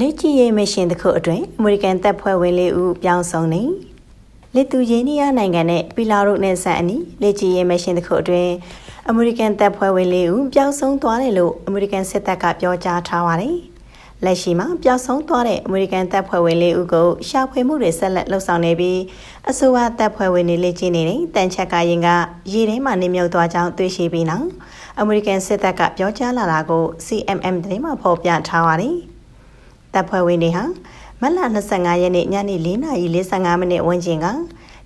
လက်ကြည့်ရေးမရှင်တစ်ခုအတွင်းအမေရိကန်တပ်ဖွဲ့ဝင်လေးဦးပြောင်းဆုံးနေလစ်သူရင်းနီးယားနိုင်ငံနဲ့ပီလာရုနဲ့ဆန်အနီလက်ကြည့်ရေးမရှင်တစ်ခုအတွင်းအမေရိကန်တပ်ဖွဲ့ဝင်လေးဦးပြောင်းဆုံးသွားတယ်လို့အမေရိကန်စစ်တပ်ကပြောကြားထားပါတယ်လက်ရှိမှာပျောက်ဆုံးသွားတဲ့အမေရိကန်တပ်ဖွဲ့ဝင်လေးဦးကိုရှာဖွေမှုတွေဆက်လက်လှုပ်ဆောင်နေပြီးအဆိုပါတပ်ဖွဲ့ဝင်တွေလက်ကျင်းနေတဲ့တန်ချက်ကရင်ကရေထဲမှာနေမြုပ်သွားကြောင်းသိရှိပြီးနောက်အမေရိကန်စစ်တပ်ကပြောကြားလာတာကို CMM သတင်းမှာဖော်ပြထားပါတယ်။ တပ်ဖွဲ့ဝင်တွေဟာမတ်လ25ရက်နေ့ညနေ4:45မိနစ်ဝန်းကျင်က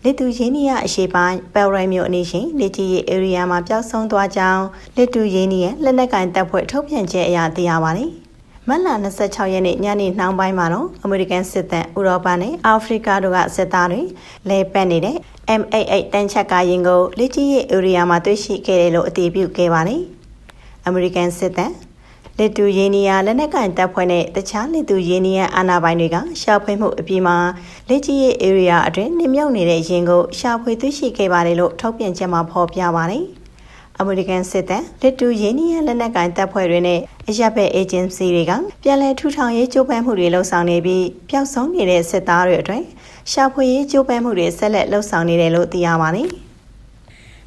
လစ်တူရင်းနီးယားအရှိပိုင်းပယ်ရိုင်မြို့အနီးရှိလေကြီးရဲ့ area မှာပျောက်ဆုံးသွားကြောင်းလစ်တူရင်းနီးရဲ့လက်နက်ကင်တပ်ဖွဲ့ထုတ်ပြန်ချက်အရသိရပါတယ်။မတ်လ26ရက်နေ့ညနေနှောင်းပိုင်းမှာတော့အမေရိကန်စစ်တပ်ဥရောပနဲ့အာဖရိကတို့ကစစ်သားတွေလဲပတ်နေတဲ့ M88 တန်းချက်ကရင်ကိုလေကြီးရဲ့ area မှာတွေ့ရှိခဲ့တယ်လို့အတည်ပြုခဲ့ပါတယ်။အမေရိကန်စစ်တပ် လက်တူရင်းနီယာလက်နက်ကင်တပ်ဖွဲ့နဲ့တခြားလက်တူရင်းနီယာအာဏာပိုင်တွေကရှာဖွေမှုအပြီးမှာလက်ကြီးရဲ့ area အတွင်းနှမြုပ်နေတဲ့ရင်ကိုရှာဖွေသိရှိခဲ့ပါတယ်လို့ထုတ်ပြန်ချက်မှာဖော်ပြပါတယ်။အမေရိကန်စစ်တပ်လက်တူရင်းနီယာလက်နက်ကင်တပ်ဖွဲ့တွေနဲ့အရပ်ဘက် agency တွေကပြန်လည်ထူထောင်ရေးကြိုးပမ်းမှုတွေလှုပ်ဆောင်နေပြီးပျောက်ဆုံးနေတဲ့စစ်သားတွေအတွက်ရှာဖွေရေးကြိုးပမ်းမှုတွေဆက်လက်လှုပ်ဆောင်နေတယ်လို့သိရပါတယ်။